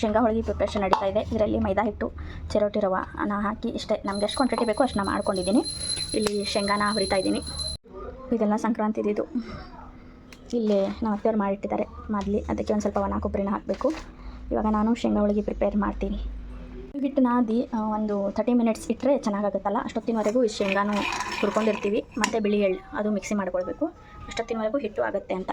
ಶೇಂಗಾ ಹೋಳಿಗೆ ಪ್ರಿಪ್ರೇಷನ್ ನಡೀತಾ ಇದೆ. ಇದರಲ್ಲಿ ಮೈದಾ ಹಿಟ್ಟು, ಚಿರೋಟಿ ರವ ನಾನು ಹಾಕಿ ಇಷ್ಟೇ. ನಮ್ಗೆ ಎಷ್ಟು ಕ್ವಾಂಟಿಟಿ ಬೇಕೋ ಅಷ್ಟು ನಾನು ಮಾಡ್ಕೊಂಡಿದ್ದೀನಿ. ಇಲ್ಲಿ ಶೇಂಗಾನ ಹುರಿತಾ ಇದ್ದೀನಿ. ಇದೆಲ್ಲ ಸಂಕ್ರಾಂತಿದು ಇಲ್ಲಿ ನಮ್ಮ ಅತ್ತೆಯವ್ರು ಮಾಡಿಟ್ಟಿದ್ದಾರೆ. ಮಾದಲಿ ಅದಕ್ಕೆ ಒಂದು ಸ್ವಲ್ಪ ಒಣ ಕೊಬ್ಬರಿನ ಹಾಕಬೇಕು. ಇವಾಗ ನಾನು ಶೇಂಗಾ ಹೋಳಿಗೆ ಪ್ರಿಪೇರ್ ಮಾಡ್ತೀನಿ. ಹಿಟ್ಟು ನಾದಿ ಒಂದು ತರ್ಟಿ ಮಿನಿಟ್ಸ್ ಇಟ್ಟರೆ ಚೆನ್ನಾಗಾಗುತ್ತಲ್ಲ? ಅಷ್ಟೊತ್ತಿನವರೆಗೂ ಈ ಶೇಂಗಾನು ಹುರ್ಕೊಂಡಿರ್ತೀವಿ. ಮತ್ತು ಬಿಳಿ ಎಳ್ಳು, ಅದು ಮಿಕ್ಸಿ ಮಾಡ್ಕೊಳ್ಬೇಕು. ಅಷ್ಟೊತ್ತಿನವರೆಗೂ ಹಿಟ್ಟು ಆಗುತ್ತೆ ಅಂತ.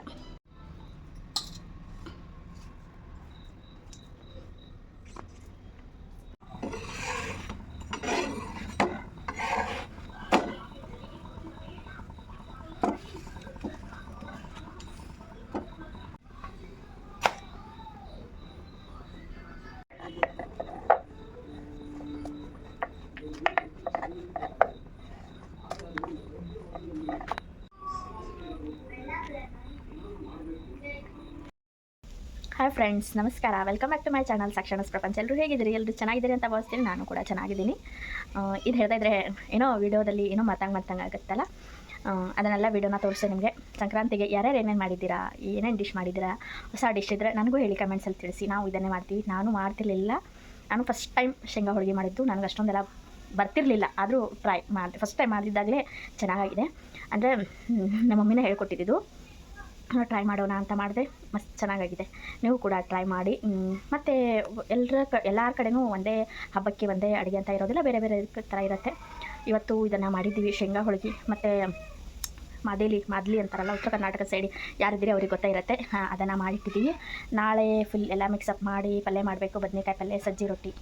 ಹಾಯ್ ಫ್ರೆಂಡ್ಸ್ ನಮಸ್ಕಾರ. Welcome back to my channel ಸಾಕ್ಷಣಸ್ ಪ್ರಪಂಚ ಎಲ್ಲರೂ ಹೇಗಿದ್ದೀರಿ? ಎಲ್ಲರೂ ಚೆನ್ನಾಗಿದ್ದೀರಿ ಅಂತ ಭಾವಿಸ್ತೀನಿ. ನಾನು ಕೂಡ ಚೆನ್ನಾಗಿದ್ದೀನಿ. ಇದು ಹೇಳ್ತಾ ಇದ್ರೆ ಏನೋ ವಿಡಿಯೋದಲ್ಲಿ ಏನೋ ಮಾತಂಗೆ ಮಾತಂಗೆ ಆಗುತ್ತಲ್ಲ? ಅದನ್ನೆಲ್ಲ ವೀಡಿಯೋನ ತೋರಿಸಿ ನಿಮಗೆ. ಸಂಕ್ರಾಂತಿಗೆ ಯಾರ್ಯಾರು ಏನೇನು ಮಾಡಿದ್ದೀರಾ? ಏನೇನು ಡಿಶ್ ಮಾಡಿದ್ದೀರಾ? ಹೊಸ ಡಿಶ್ ಇದ್ದರೆ ನನಗೂ ಹೇಳಿ ಕಮೆಂಟ್ಸಲ್ಲಿ ತಿಳಿಸಿ. ನಾವು ಇದನ್ನೇ ಮಾಡ್ತೀವಿ. ನಾನು ಮಾಡ್ತಿರ್ಲಿಲ್ಲ. ನಾನು ಫಸ್ಟ್ ಟೈಮ್ ಶೇಂಗಾ ಹೋಳಿಗೆ ಮಾಡಿದ್ದು. ನನಗೆ ಅಷ್ಟೊಂದೆಲ್ಲ ಬರ್ತಿರಲಿಲ್ಲ. ಆದರೂ ಟ್ರೈ ಮಾಡಿದೆ. ಫಸ್ಟ್ ಟೈಮ್ ಮಾಡಿದ್ದಾಗಲೇ ಚೆನ್ನಾಗಿದೆ ಅಂದರೆ ನಮ್ಮ ಮಮ್ಮಿನೇ ಹೇಳ್ಕೊಟ್ಟಿದ್ದು. ಟ್ರೈ ಮಾಡೋಣ ಅಂತ ಮಾಡಿದೆ. ಮಸ್ತ್ ಚೆನ್ನಾಗಾಗಿದೆ. ನೀವು ಕೂಡ ಟ್ರೈ ಮಾಡಿ. ಮತ್ತು ಎಲ್ಲರ ಕ, ಎಲ್ಲರ ಕಡೆಯೂ ಒಂದೇ ಹಬ್ಬಕ್ಕೆ ಒಂದೇ ಅಡುಗೆ ಅಂತ ಇರೋದಿಲ್ಲ. ಬೇರೆ ಬೇರೆ ಥರ ಇರುತ್ತೆ. ಇವತ್ತು ಇದನ್ನು ಮಾಡಿದ್ದೀವಿ, ಶೇಂಗಾ ಹೋಳಿಗೆ, ಮತ್ತು ಮಾದೇಲಿ, ಮಾದಲಿ ಅಂತಾರಲ್ಲ, ಉತ್ತರ ಕರ್ನಾಟಕ ಸೈಡ್ ಯಾರಿದ್ದೀರಿ ಅವ್ರಿಗೆ ಗೊತ್ತೇ ಇರುತ್ತೆ. ಅದನ್ನು ಮಾಡಿಟ್ಟಿದ್ದೀವಿ. ನಾಳೆ ಫುಲ್ ಎಲ್ಲ ಮಿಕ್ಸಪ್ ಮಾಡಿ ಪಲ್ಯ ಮಾಡಬೇಕು. ಬದನೆಕಾಯಿ ಪಲ್ಯ, ಸಜ್ಜಿ ರೊಟ್ಟಿ.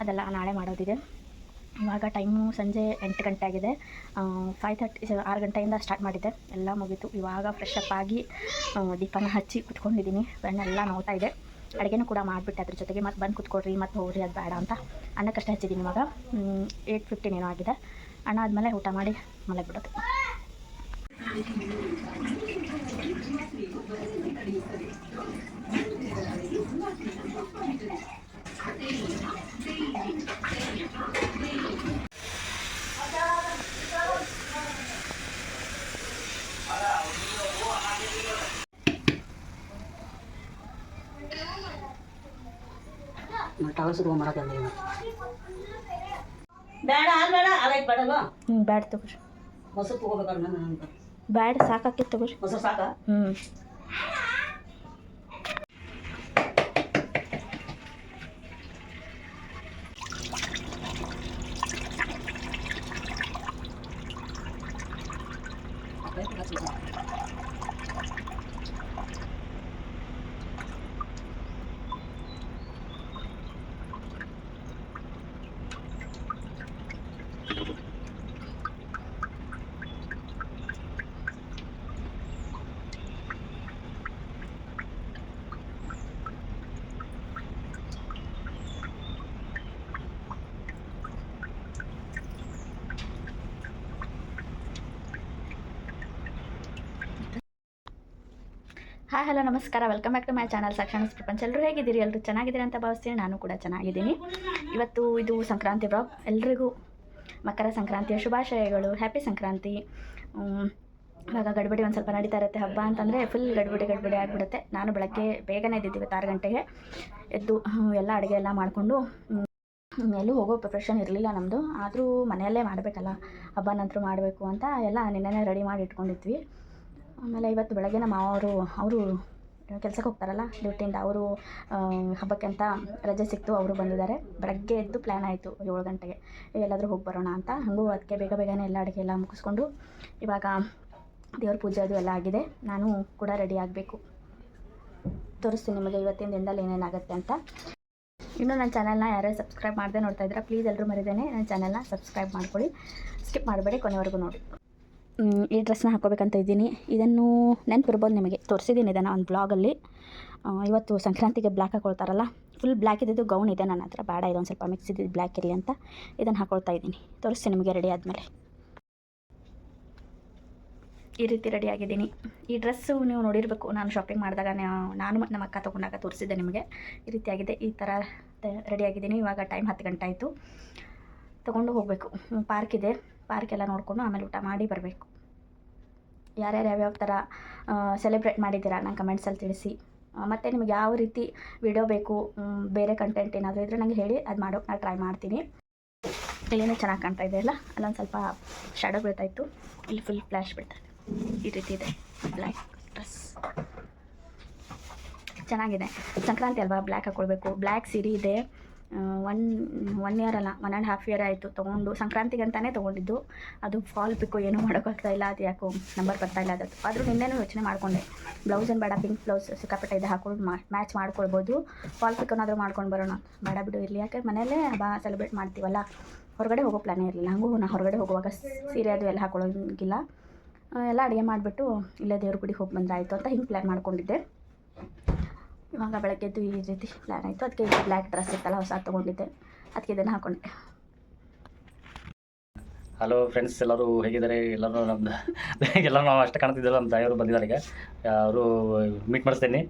ಅದೆಲ್ಲ ನಾಳೆ ಮಾಡೋದಿದೆ. ಇವಾಗ ಟೈಮು ಸಂಜೆ ಎಂಟು ಗಂಟೆ ಆಗಿದೆ. ಫೈವ್ ತರ್ಟಿ ಆರು ಗಂಟೆಯಿಂದ ಸ್ಟಾರ್ಟ್ ಮಾಡಿದ್ದೆ ಎಲ್ಲ ಮುಗೀತು. ಇವಾಗ ಫ್ರೆಶ್ ಅಪ್ ಆಗಿ ದೀಪನ ಹಚ್ಚಿ ಕುತ್ಕೊಂಡಿದ್ದೀನಿ. ಬೆಣ್ಣೆಲ್ಲ ನೋಡ್ತಾ ಇದೆ. ಅಡುಗೆನೂ ಕೂಡ ಮಾಡಿಬಿಟ್ಟೆ ಅದ್ರ ಜೊತೆಗೆ. ಮತ್ತೆ ಬಂದು ಕುತ್ಕೊಡ್ರಿ ಮತ್ತು ಹೋಗ್ರಿ, ಅದು ಬೇಡ ಅಂತ ಅನ್ನಕ್ಕಷ್ಟೇ ಹಚ್ಚಿದ್ದೀನಿ ಇವಾಗ. ಏಯ್ಟ್ ಫಿಫ್ಟೀನ್ ಏನೋ ಆಗಿದೆ. ಅಣ್ಣ ಆದಮೇಲೆ ಊಟ ಮಾಡಿ ಮಲಗಿಬಿಡೋದು. ಟವಲ್ ಶುರು ಮಾಡೋದಲ್ಲ ಇವಾಗ. ಬೇಡ ಅಲ್ಲಿ ಬೇಡ ಹ್ಞೂ ಬ್ಯಾಡ್ ತಗೋರಿ. ಮೊಸರು ತಗೋಬೇಕಾದ್ರೆ ನಾನು ಬ್ಯಾಡ್ ಸಾಕಾಕಿ ತಗೋರಿ. ಮೊಸರು ಸಾಕ? ಹ್ಞೂ ಹಾಯ್ ಹಲೋ ನಮಸ್ಕಾರ. Welcome back to my channel ಸಾಕ್ಷಾಣಸ್ ಪ್ರಪಂಚ ಎಲ್ಲರೂ ಹೇಗಿದ್ದೀರಿ? ಎಲ್ಲರೂ ಚೆನ್ನಾಗಿದ್ದೀರಿ ಅಂತ ಭಾವಿಸ್ತೀನಿ. ನಾನು ಕೂಡ ಚೆನ್ನಾಗಿದ್ದೀನಿ. ಇವತ್ತು ಇದು ಸಂಕ್ರಾಂತಿ ಬ್ಲಾಗ್ ಎಲ್ರಿಗೂ ಮಕರ ಸಂಕ್ರಾಂತಿಯ ಶುಭಾಶಯಗಳು. ಹ್ಯಾಪಿ ಸಂಕ್ರಾಂತಿ. ಇವಾಗ ಗಡ್ಬಡಿ ಒಂದು ಸ್ವಲ್ಪ ನಡೀತಾ ಇರುತ್ತೆ ಹಬ್ಬ ಅಂತಂದರೆ ಫುಲ್ ಗಡ್ಬಡಿ ಗಡ್ಬಡಿ ಆಗಿಬಿಡುತ್ತೆ. ನಾನು ಬೆಳಗ್ಗೆ ಬೇಗನೆ ಇದ್ದಿದ್ದೀವಿ ಆರು ಗಂಟೆಗೆ. ಎದ್ದು ಎಲ್ಲ ಅಡುಗೆ ಎಲ್ಲ ಮಾಡಿಕೊಂಡು ಎಲ್ಲೂ ಹೋಗೋ ಪ್ರಿಪ್ರೇಷನ್ ಇರಲಿಲ್ಲ ನಮ್ಮದು ಆದರೂ ಮನೆಯಲ್ಲೇ ಮಾಡಬೇಕಲ್ಲ. ಹಬ್ಬ ನಂತರ ಮಾಡಬೇಕು ಅಂತ ಎಲ್ಲ ನಿನ್ನೆನೇ ರೆಡಿ ಮಾಡಿ ಇಟ್ಕೊಂಡಿದ್ವಿ. ಆಮೇಲೆ ಇವತ್ತು ಬೆಳಗ್ಗೆ ನಮ್ಮ ಮಾವರು, ಅವರು ಕೆಲಸಕ್ಕೆ ಹೋಗ್ತಾರಲ್ಲ ಡ್ಯೂಟಿಯಿಂದ ಅವರು ಹಬ್ಬಕ್ಕೆ ಅಂತ ರಜೆ ಸಿಕ್ತು, ಅವರು ಬಂದಿದ್ದಾರೆ. ಬೆಳಗ್ಗೆ ಎದ್ದು ಪ್ಲ್ಯಾನ್ ಆಯಿತು, ಏಳು ಗಂಟೆಗೆ. ಎಲ್ಲಾದರೂ ಹೋಗಿ ಬರೋಣ ಅಂತ. ಹಾಗೂ ಅದಕ್ಕೆ ಬೇಗ ಬೇಗನೆ ಎಲ್ಲ ಅಡುಗೆ ಎಲ್ಲ ಮುಗಿಸ್ಕೊಂಡು, ಇವಾಗ ದೇವ್ರ ಪೂಜೆ ಅದು ಎಲ್ಲ ಆಗಿದೆ. ನಾನು ಕೂಡ ರೆಡಿ ಆಗಬೇಕು. ತೋರಿಸ್ತೀನಿ ನಿಮಗೆ ಇವತ್ತಿನ ದಿನದಲ್ಲಿ ಏನೇನಾಗುತ್ತೆ ಅಂತ. ಇನ್ನೂ ನನ್ನ ಚಾನಲ್ನ ಯಾರ್ಯಾರು ಸಬ್ಸ್ಕ್ರೈಬ್ ಮಾಡದೆ ನೋಡ್ತಾ ಇದ್ದೀರಾ ಪ್ಲೀಸ್ ಎಲ್ಲರೂ ಮರಿದೇನೆ. ನನ್ನ ಚಾನಲ್ನ ಸಬ್ಸ್ಕ್ರೈಬ್ ಮಾಡ್ಕೊಳ್ಳಿ. ಸ್ಕಿಪ್ ಮಾಡಬೇಡಿ ಕೊನೆವರೆಗೂ ನೋಡಿ. ಈ ಡ್ರೆಸ್ನ ಹಾಕೋಬೇಕಂತ ಇದ್ದೀನಿ. ಇದನ್ನು ನೆನಪಿರ್ಬೋದು ನಿಮಗೆ. ತೋರಿಸಿದ್ದೀನಿ ಇದನ್ನು ಒಂದು ಬ್ಲಾಗಲ್ಲಿ ಇವತ್ತು ಸಂಕ್ರಾಂತಿಗೆ ಬ್ಲ್ಯಾಕ್ ಹಾಕೊಳ್ತಾರಲ್ಲ ಫುಲ್ ಬ್ಲ್ಯಾಕ್ ಇದ್ದಿದ್ದು ಗೌನ್ ಇದೆ ನನ್ನ ಹತ್ರ. ಬೇಡ, ಇದೊಂದು ಸ್ವಲ್ಪ ಮಿಕ್ಸ್ ಇದ್ದಿದ್ದು ಬ್ಲ್ಯಾಕ್ ಇರಲಿ ಅಂತ ಇದನ್ನು ಹಾಕೊಳ್ತಾ ಇದ್ದೀನಿ. ತೋರಿಸ್ತೀನಿ ನಿಮಗೆ ರೆಡಿ ಆದಮೇಲೆ. ಈ ರೀತಿ ರೆಡಿ ಆಗಿದ್ದೀನಿ. ಈ ಡ್ರೆಸ್ಸು ನೀವು ನೋಡಿರಬೇಕು. ನಾನು ಶಾಪಿಂಗ್ ಮಾಡಿದಾಗ ನಾನು ಮತ್ತು ನಮ್ಮ ಅಕ್ಕ ತೊಗೊಂಡಾಗ ತೋರಿಸಿದ್ದೆ ನಿಮಗೆ. ಈ ರೀತಿಯಾಗಿದೆ ಈ ಥರ ರೆಡಿ ಆಗಿದ್ದೀನಿ. ಇವಾಗ ಟೈಮ್ ಹತ್ತು ಗಂಟೆ ಆಯಿತು. ತೊಗೊಂಡು ಹೋಗಬೇಕು. ಪಾರ್ಕ್ ಇದೆ. ಪಾರ್ಕ್ ಎಲ್ಲ ನೋಡಿಕೊಂಡು ಆಮೇಲೆ ಊಟ ಮಾಡಿ ಬರಬೇಕು. ಯಾರ್ಯಾರು ಯಾವ್ಯಾವ ಥರ ಸೆಲೆಬ್ರೇಟ್ ಮಾಡಿದ್ದೀರಾ ನಂಗೆ ಕಮೆಂಟ್ಸಲ್ಲಿ ತಿಳಿಸಿ. ಮತ್ತು ನಿಮಗೆ ಯಾವ ರೀತಿ ವಿಡಿಯೋ ಬೇಕು ಬೇರೆ ಕಂಟೆಂಟ್ ಏನಾದರೂ ಇದ್ದರೆ ನನಗೆ ಹೇಳಿ, ಅದು ಮಾಡೋಕೆ ನಾನು ಟ್ರೈ ಮಾಡ್ತೀನಿ. ಇಲ್ಲಿನೂ ಚೆನ್ನಾಗಿ ಕಾಣ್ತಾ ಇದೆ ಅಲ್ಲ? ಅಲ್ಲೊಂದು ಸ್ವಲ್ಪ ಶಾಡೋ ಬೀಳ್ತಾಯಿತ್ತು. ಇಲ್ಲಿ ಫುಲ್ ಫ್ಲ್ಯಾಶ್ ಬೀಳ್ತಾ ಈ ರೀತಿ ಇದೆ. ಬ್ಲ್ಯಾಕ್ ಡ್ರೆಸ್ ಚೆನ್ನಾಗಿದೆ. ಸಂಕ್ರಾಂತಿ ಅಲ್ವಾ? ಬ್ಲ್ಯಾಕ್ ಹಾಕ್ಕೊಳ್ಬೇಕು ಬ್ಲ್ಯಾಕ್ ಸೀರೆ ಇದೆ. ಒನ್ ಒನ್ ಇಯರ್ ಅಲ್ಲ ಒನ್ ಆ್ಯಂಡ್ ಹಾಫ್ ಇಯರ್ ಆಯಿತು ತೊಗೊಂಡು, ಸಂಕ್ರಾಂತಿಗೆ ಅಂತಲೇ ತೊಗೊಂಡಿದ್ದು. ಅದು ಫಾಲ್ ಪಿಕ್ಕು ಏನೂ ಮಾಡೋಕ್ಕಾಗ್ತಾ ಇಲ್ಲ, ಅದು ಯಾಕೋ ನಂಬರ್ ಬರ್ತಾ ಇಲ್ಲ ಅದು ಆದರೂ ನಿನ್ನೆನೂ ಯೋಚನೆ ಮಾಡಿಕೊಂಡೆ. ಬ್ಲೌಸ್ ಏನು ಬೇಡ ಪಿಂಕ್ ಬ್ಲೌಸ್ ಸಿಕ್ಕಾಪಟ್ಟೆ ಇದೆ ಹಾಕೊಂಡು ಮ್ಯಾಚ್ ಮಾಡ್ಕೊಳ್ಬೋದು. ಫಾಲ್ ಪಿಕ್ಕನಾದರೂ ಮಾಡ್ಕೊಂಡು ಬರೋಣ. ಬೇಡ ಬಿಡು ಇರಲಿ. ಯಾಕೆ ಮನೆಯಲ್ಲೇ ಹಬ್ಬ ಸೆಲೆಬ್ರೇಟ್ ಮಾಡ್ತೀವಲ್ಲ? ಹೊರಗಡೆ ಹೋಗೋ ಪ್ಲಾನೇ ಇರಲಿಲ್ಲ. ಹಂಗೂ ನಾ ಹೊರಗಡೆ ಹೋಗುವಾಗ ಸೀರೆ ಅದು ಎಲ್ಲ ಹಾಕೊಳ್ಳೋಂಗಿಲ್ಲ. ಎಲ್ಲ ಅಡುಗೆ ಮಾಡಿಬಿಟ್ಟು ಇಲ್ಲೇ ದೇವ್ರ ಗುಡಿಗೆ ಹೋಗಿ ಬಂದ್ರೆ ಆಯಿತು ಅಂತ ಹಿಂಗೆ ಪ್ಲ್ಯಾನ್ ಮಾಡ್ಕೊಂಡಿದ್ದೆ. ಇವಾಗ ಬೆಳಗ್ಗೆದ್ದು ಈ ರೀತಿ ಪ್ಲ್ಯಾನ್ ಆಯಿತು. ಅದಕ್ಕೆ ಇದು ಬ್ಲ್ಯಾಕ್ ಡ್ರೆಸ್ ಇತ್ತಲ್ಲ ಹೊಸ ತೊಗೊಂಡಿದ್ದೆ. ಅದಕ್ಕೆ ಇದನ್ನು ಹಾಕೊಂಡೆ. ಹಲೋ ಫ್ರೆಂಡ್ಸ್ ಎಲ್ಲರೂ ಹೇಗಿದ್ದಾರೆ? ಎಲ್ಲರೂ ನಮ್ದು ಎಲ್ಲರೂ ನಾವು ಅಷ್ಟೇ ಕಾಣ್ತಿದ್ದಲ್ಲ ನಮ್ಮ ತಾಯಿಯವರು ಬಂದಿದ್ದಾರೆ ಈಗ. ಅವರು ಮೀಟ್ ಮಾಡಿಸ್ತೇನೆ.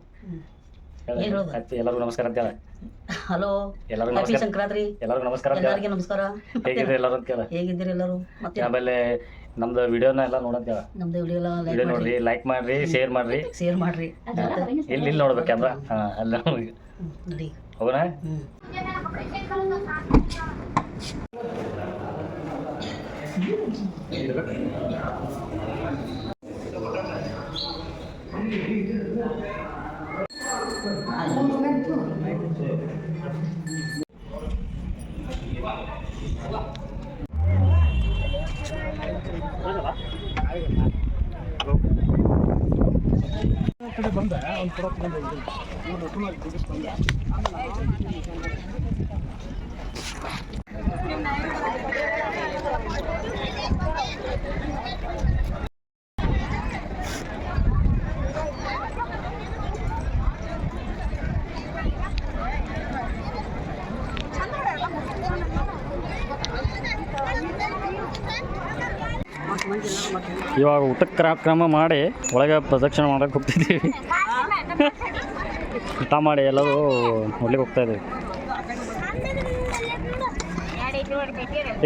ಎಲ್ಲರಿಗೂ ನಮಸ್ಕಾರ ಅಂತ ಹೇಳ. ಹಲೋ ಎಲ್ಲರಿಗೂ ನಮಸ್ಕಾರ. ಸಂಕ್ರಾಂತಿ. ಎಲ್ಲರಿಗೂ ನಮಸ್ಕಾರ ಎಲ್ಲರಿಗೂ ನಮಸ್ಕಾರ. ಹೇಗಿದ್ರೆ ಎಲ್ಲರೂ ಅಂತ ಹೇಳ ಹೇಗಿದ್ದೀರಿ ಎಲ್ಲರೂ? ಮತ್ತೆ? ಆಮೇಲೆ ನಮ್ದು ವಿಡಿಯೋನ ಎಲ್ಲ ನೋಡಂತ ಹೇಳ ನಮ್ದು ವಿಡಿಯೋ ಎಲ್ಲ ಲೈಕ್ ವಿಡಿಯೋ ನೋಡ್ರಿ ಲೈಕ್ ಮಾಡ್ರಿ ಶೇರ್ ಮಾಡ್ರಿ. ಶೇರ್ ಮಾಡ್ರಿ. ಇಲ್ಲಿ ಇಲ್ಲಿ ನೋಡ್ಬೇಕು ಕ್ಯಾಮ್ರಾ ಹಾಂ ಅಲ್ಲ ಹ್ಮ್, ನೋಡಿ. ಹೋಗೋಣ? ಹ್ಮ್ ಇವಾಗ ಊಟ ಕ್ರ- ಕ್ರಮ ಮಾಡಿ ಒಳಗೆ ಪ್ರದಕ್ಷಿಣೆ ಮಾಡಕ್ಕೆ ಹೋಗ್ತಿದ್ದೀವಿ. ಊಟ ಮಾಡಿ ಎಲ್ಲರೂ ನೋಡ್ಲಿಕ್ಕೆ ಹೋಗ್ತಾ ಇದ್ದೀವಿ.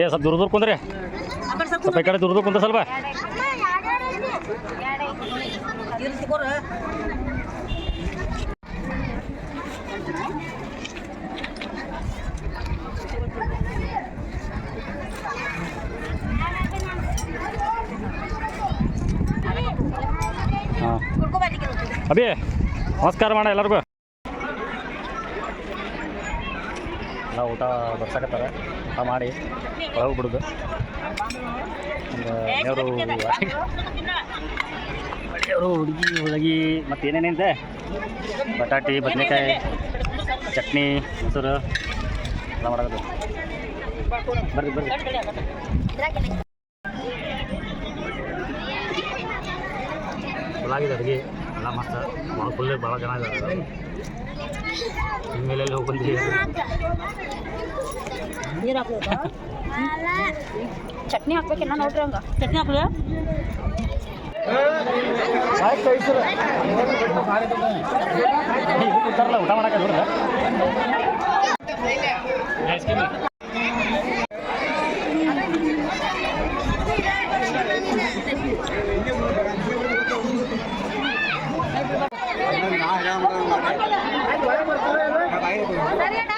ಏ ಸ್ವಲ್ಪ ದೂರ ದೂರ ಕುಂದ್ರಿ. ಸ್ವಲ್ಪ ಈ ಕಡೆ ದೂರ ದೂರ ಕುಂತ ಸ್ವಲ್ಪ. ಅಭಿ ನಮಸ್ಕಾರ ಮಾಡ ಎಲ್ಲರಿಗೂ. ಎಲ್ಲ ಊಟ ಬರ್ಸಕತ್ತಾರ. ಊಟ ಮಾಡಿ ಒಳಗೆ ಬಿಡುದು ದೇವರು ದೇವರು ಹುಡುಗಿ ಹುಡುಗಿ ಮತ್ತು ಏನೇನಿದೆ ಬಟಾಟಿ ಬದನೆಕಾಯಿ ಚಟ್ನಿ ಮೊಸರು ಎಲ್ಲ ಮಾಡೋದು. ಬರ್ರಿ ಬರ್ರಿ. ಚಲಾಗಿದೆ ಅಡುಗೆ ಎಲ್ಲ ಮಸ್ತ್ ಭಾಳ ಫುಲ್ ಭಾಳ ಜನ ಇದ್ದಾರೆ ಇನ್ಮೇಲೆ ಎಲ್ಲಿ ಹೋಗಿ ಬಂದಿದ್ದೀವಿ ಚಟ್ನಿ ಹಾಕ್ಬೇಕಿನ್ನ ನೋಡ್ರಿ ಹಂಗೆ ಚಟ್ನಿ ಹಾಕ್ಲ ಕೂತಾರಲ್ಲ ಊಟ ಮಾಡಕ್ಕೆ ನೋಡ್ರಿ நான்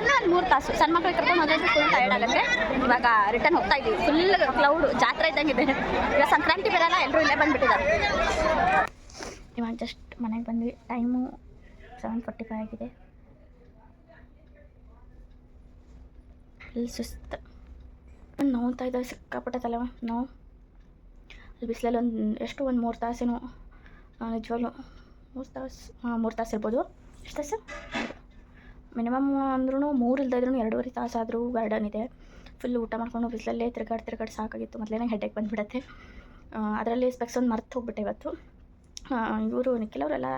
ಅಂತಂದ್ರೆ ಒಂದು ಮೂರು ತಾಸು. ಸಣ್ಣ ಮಕ್ಳಿಗೆ ಕರ್ಕೊಂಡು ಹೋದ್ರೆ ಫುಲ್ ಟೈರ್ಡ್ ಆಗುತ್ತೆ. ಇವಾಗ ರಿಟರ್ನ್ ಹೋಗ್ತಾ ಇದ್ದೀವಿ ಫುಲ್ ಕ್ಲೌಡ್ ಜಾತ್ರೆ ಇದ್ದಂಗೆ ಇದೆ ಈಗ ಸಂಕ್ರಾಂತಿ ಬರಲ್ಲ ಎಲ್ಲರೂ ಇಲ್ಲೇ ಬಂದ್ಬಿಟ್ಟಿದ್ದಾರೆ. ಇವಾಗ ಜಸ್ಟ್ ಮನೆಗೆ ಬಂದ್ವಿ. ಟೈಮು ಸೆವೆನ್ ಫಾರ್ಟಿ ಫೈವ್ ಆಗಿದೆ. ಅಲ್ಲಿ ಸುಸ್ತು. ನೋವ್ತಾ ಇದ್ದಾವೆ ಸಿಕ್ಕಾಪಟ್ಟೆ ತಲೆ ನೋವು. ಅಲ್ಲಿ ಬಿಸಿಲಲ್ಲಿ ಒಂದು, ಎಷ್ಟು ಒಂದು ಮೂರು ತಾಸೇನು. ನಿಜವಾಗ್ಲು ಮೂರು ತಾಸು, ಹಾಂ, ಮೂರು ತಾಸು ಇರ್ಬೋದು. ಎಷ್ಟು ತಾಸು? ಮಿನಿಮಮ್ ಅಂದ್ರೂ ಮೂರು ಇಲ್ಲದೆ ಇದ್ರೂ ಎರಡೂವರೆ ತಾಸು ಆದರೂ ಗಾರ್ಡನ್ ಇದೆ. ಫುಲ್ ಊಟ ಮಾಡ್ಕೊಂಡು ಬಿಸಿಲಲ್ಲೇ ತಿರ್ಗಾಡಿ ತಿರ್ಗಾಡಿ ಸಾಕಾಗಿತ್ತು. ಮೊದಲೇ ಹೆಡ್ಡೇಕ್ ಬಂದುಬಿಡತ್ತೆ. ಅದರಲ್ಲಿ ಸ್ಪೆಕ್ಸ್ ಒಂದು ಮರ್ತು ಹೋಗ್ಬಿಟ್ಟೆ ಇವತ್ತು. ಇವರು ನಿಖಿಲವರೆಲ್ಲ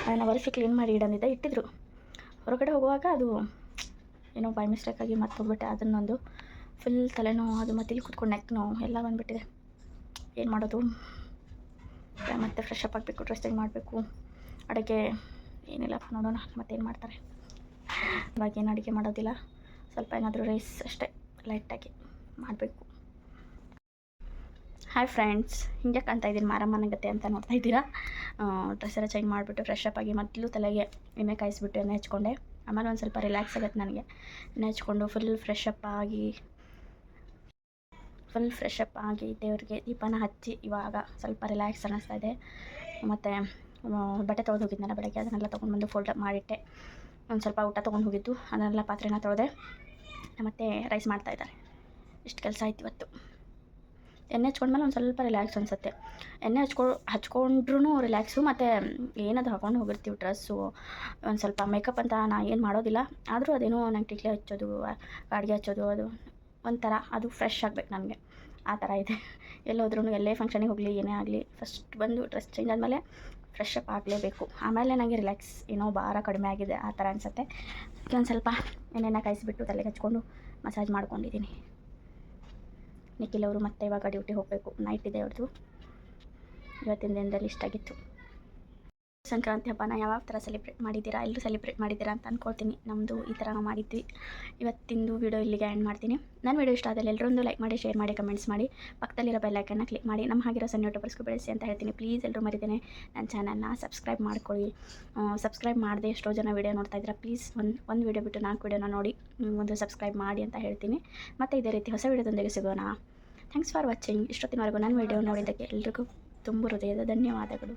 ಅದನ್ನು ಒರೆಸಿ ಕ್ಲೀನ್ ಮಾಡಿ ಇಡಂದಿದ್ದೆ ಇಟ್ಟಿದ್ರು. ಹೊರಗಡೆ ಹೋಗುವಾಗ ಅದು ಏನೋ ಬೈ ಮಿಸ್ಟೇಕಾಗಿ ಮತ್ತೆ ಹೋಗ್ಬಿಟ್ಟೆ ಅದನ್ನೊಂದು. ಫುಲ್ ತಲೆನೋವು ಅದು ಮತ್ತೆ ಇಲ್ಲಿ ಕುತ್ಕೊಂಡು ನೆಕ್ ನೋವು ಎಲ್ಲ ಬಂದುಬಿಟ್ಟಿದೆ. ಏನು ಮಾಡೋದು? ಮತ್ತೆ ಫ್ರೆಶ್ ಅಪ್ ಆಗಬೇಕು ಡ್ರೆಸ್ಸಿಂಗ್ ಮಾಡಬೇಕು. ಅಡುಗೆ ಏನಿಲ್ಲಪ್ಪ ನೋಡೋಣ ಮತ್ತೇನು ಮಾಡ್ತಾರೆ. ಇವಾಗ ಏನು ಅಡುಗೆ ಮಾಡೋದಿಲ್ಲ. ಸ್ವಲ್ಪ ಏನಾದರೂ ರೈಸ್ ಅಷ್ಟೇ ಲೈಟಾಗಿ ಮಾಡಬೇಕು. ಹಾಯ್ ಫ್ರೆಂಡ್ಸ್ ಹಿಂಗೆ ಕಾಣ್ತಾ ಇದ್ದೀನಿ ಮಾರಮ್ಮನ ಗತೆ ಅಂತ ನೋಡ್ತಾ ಇದ್ದೀರಾ? ಡ್ರೆಸ್ ಎಲ್ಲ ಚೇಂಜ್ ಮಾಡಿಬಿಟ್ಟು ಫ್ರೆಶ್ ಅಪ್ ಆಗಿ ಮೊದಲು ತಲೆಗೆ ಎಣ್ಣೆ ಕಾಯಿಸ್ಬಿಟ್ಟು ಎಣ್ಣೆ ಹಚ್ಕೊಂಡೆ. ಆಮೇಲೆ ಒಂದು ಸ್ವಲ್ಪ ರಿಲ್ಯಾಕ್ಸ್ ಆಗುತ್ತೆ ನನಗೆ. ಎಣ್ಣೆ ಹಚ್ಕೊಂಡು ಫುಲ್ ಫ್ರೆಶ್ ಅಪ್ ಆಗಿ ಫುಲ್ ಫ್ರೆಶ್ ಅಪ್ ಆಗಿ ದೇವ್ರಿಗೆ ದೀಪನ ಹಚ್ಚಿ ಇವಾಗ ಸ್ವಲ್ಪ ರಿಲ್ಯಾಕ್ಸ್ ಅನ್ನಿಸ್ತಾ ಇದೆ. ಮತ್ತು ಬಟ್ಟೆ ತೊಗೊಂಡು ಹೋಗಿದ್ನಲ್ಲ ಬೆಳಗ್ಗೆ, ಅದನ್ನೆಲ್ಲ ತೊಗೊಂಡು ಬಂದು ಫೋಲ್ಡ್ ಮಾಡಿಟ್ಟೆ. ಒಂದು ಸ್ವಲ್ಪ ಊಟ ತೊಗೊಂಡು ಹೋಗಿದ್ದು. ಅದನ್ನೆಲ್ಲ ಪಾತ್ರೆನ ತೊಳೆದೆ ಮತ್ತು ರೈಸ್ ಮಾಡ್ತಾಯಿದ್ದಾರೆ ಇಷ್ಟು ಕೆಲಸ ಆಯ್ತು ಇವತ್ತು. ಎಣ್ಣೆ ಹಚ್ಕೊಂಡ್ಮೇಲೆ ಒಂದು ಸ್ವಲ್ಪ ರಿಲ್ಯಾಕ್ಸ್ ಅನಿಸುತ್ತೆ. ಎಣ್ಣೆ ಹಚ್ಕೊ ಹಚ್ಕೊಂಡ್ರೂ ರಿಲ್ಯಾಕ್ಸು ಮತ್ತು ಏನದು ಹಾಕೊಂಡು ಹೋಗಿರ್ತೀವಿ ಡ್ರೆಸ್ಸು ಒಂದು ಸ್ವಲ್ಪ ಮೇಕಪ್ ಅಂತ ನಾ ಏನು ಮಾಡೋದಿಲ್ಲ. ಆದರೂ ಅದೇನೋ ನಂಗೆ ಟಿಕ್ಲೆ ಹಚ್ಚೋದು ಅಡುಗೆ ಹಚ್ಚೋದು, ಅದು ಒಂಥರ, ಅದು ಫ್ರೆಶ್ ಆಗಬೇಕು ನನಗೆ. ಆ ಥರ ಇದೆ. ಎಲ್ಲೋದ್ರೂ ಎಲ್ಲೇ ಫಂಕ್ಷನಿಗೆ ಹೋಗಲಿ, ಏನೇ ಆಗಲಿ ಫಸ್ಟ್ ಬಂದು ಡ್ರೆಸ್ ಚೇಂಜ್ ಆದಮೇಲೆ ಫ್ರೆಶ್ ಅಪ್ ಆಗಲೇಬೇಕು. ಆಮೇಲೆ ನನಗೆ ರಿಲ್ಯಾಕ್ಸ್ ಏನೋ ಭಾರ ಕಡಿಮೆ ಆಗಿದೆ ಆ ಥರ ಅನಿಸುತ್ತೆ. ಒಂದು ಸ್ವಲ್ಪ ಎಣ್ಣೆನ ಕಾಯಿಸಿಬಿಟ್ಟು ತಲೆಗೆ ಹಚ್ಕೊಂಡು ಮಸಾಜ್ ಮಾಡ್ಕೊಂಡಿದ್ದೀನಿ. ನಿಖಿಲ್ ಅವರು ಮತ್ತೆ ಇವಾಗ ಡ್ಯೂಟಿ ಹೋಗಬೇಕು. ನೈಟ್ ಇದೆ ಅವ್ರದ್ದು ಇವತ್ತಿನ ದಿನದಲ್ಲಿ ಇಷ್ಟಾಗಿತ್ತು. ಸಂಕ್ರಾಂತಿ ಹಬ್ಬನ ಯಾವ ಥರ ಸೆಲೆಬ್ರೇಟ್ ಮಾಡಿದ್ದೀರಾ, ಎಲ್ಲರೂ ಸೆಲೆಬ್ರೇಟ್ ಮಾಡಿದ್ದೀರಾ ಅಂತ ಅಂದ್ಕೊಳ್ತೀನಿ ನಮ್ಮದು ಈ ಥರ ಮಾಡಿದ್ವಿ. ಇವತ್ತಿಂದು ವಿಡಿಯೋ ಇಲ್ಲಿಗೆ ಆ್ಯಂಡ್ ಮಾಡ್ತೀನಿ. ನನ್ನ ವಿಡಿಯೋ ಇಷ್ಟ ಆದಲ್ಲಿ ಎಲ್ಲರೊಂದು ಲೈಕ್ ಮಾಡಿ ಶೇರ್ ಮಾಡಿ ಕಮೆಂಟ್ಸ್ ಮಾಡಿ. ಪಕ್ಕದಲ್ಲಿರೋ ಬೆಲ್ಲೈಕನ್ನ ಕ್ಲಿಕ್ ಮಾಡಿ. ನಮ್ಮ ಹಾಗಿರೋ ಸಣ್ಣ ಯೂಟ್ಯೂಬರ್ಸ್ಗೂ ಬೆಳೆಸಿ ಅಂತ ಹೇಳ್ತೀನಿ. ಪ್ಲೀಸ್ ಎಲ್ಲರೂ ಮರಿದೇನೆ ನನ್ನ ಚಾನಲ್ನ ಸಬ್ಸ್ಕ್ರೈಬ್ ಮಾಡ್ಕೊಳ್ಳಿ. ಸಬ್ಸ್ಕ್ರೈಬ್ ಮಾಡಿದೆ ಎಷ್ಟೋ ಜನ ವೀಡಿಯೋ ನೋಡ್ತಾ ಇದ್ದೀರಾ. ಪ್ಲೀಸ್ ಒಂದು ಒಂದು ವೀಡಿಯೋ ಬಿಟ್ಟು ನಾಲ್ಕು ವೀಡಿಯೋನ ನೋಡಿ. ಒಂದು ಸಬ್ಸ್ಕ್ರೈಬ್ ಮಾಡಿ ಅಂತ ಹೇಳ್ತೀನಿ. ಮತ್ತು ಇದೇ ರೀತಿ ಹೊಸ ವೀಡಿಯೋದೊಂದಿಗೆ ಸಿಗೋಣ. ಥ್ಯಾಂಕ್ಸ್ ಫಾರ್ ವಾಚಿಂಗ್ ಇಷ್ಟೊತ್ತಿನವರೆಗೂ ನನ್ನ ವೀಡಿಯೋ ನೋಡಿದ್ದಕ್ಕೆ ಎಲ್ರಿಗೂ ತುಂಬ ಹೃದಯದ ಧನ್ಯವಾದಗಳು.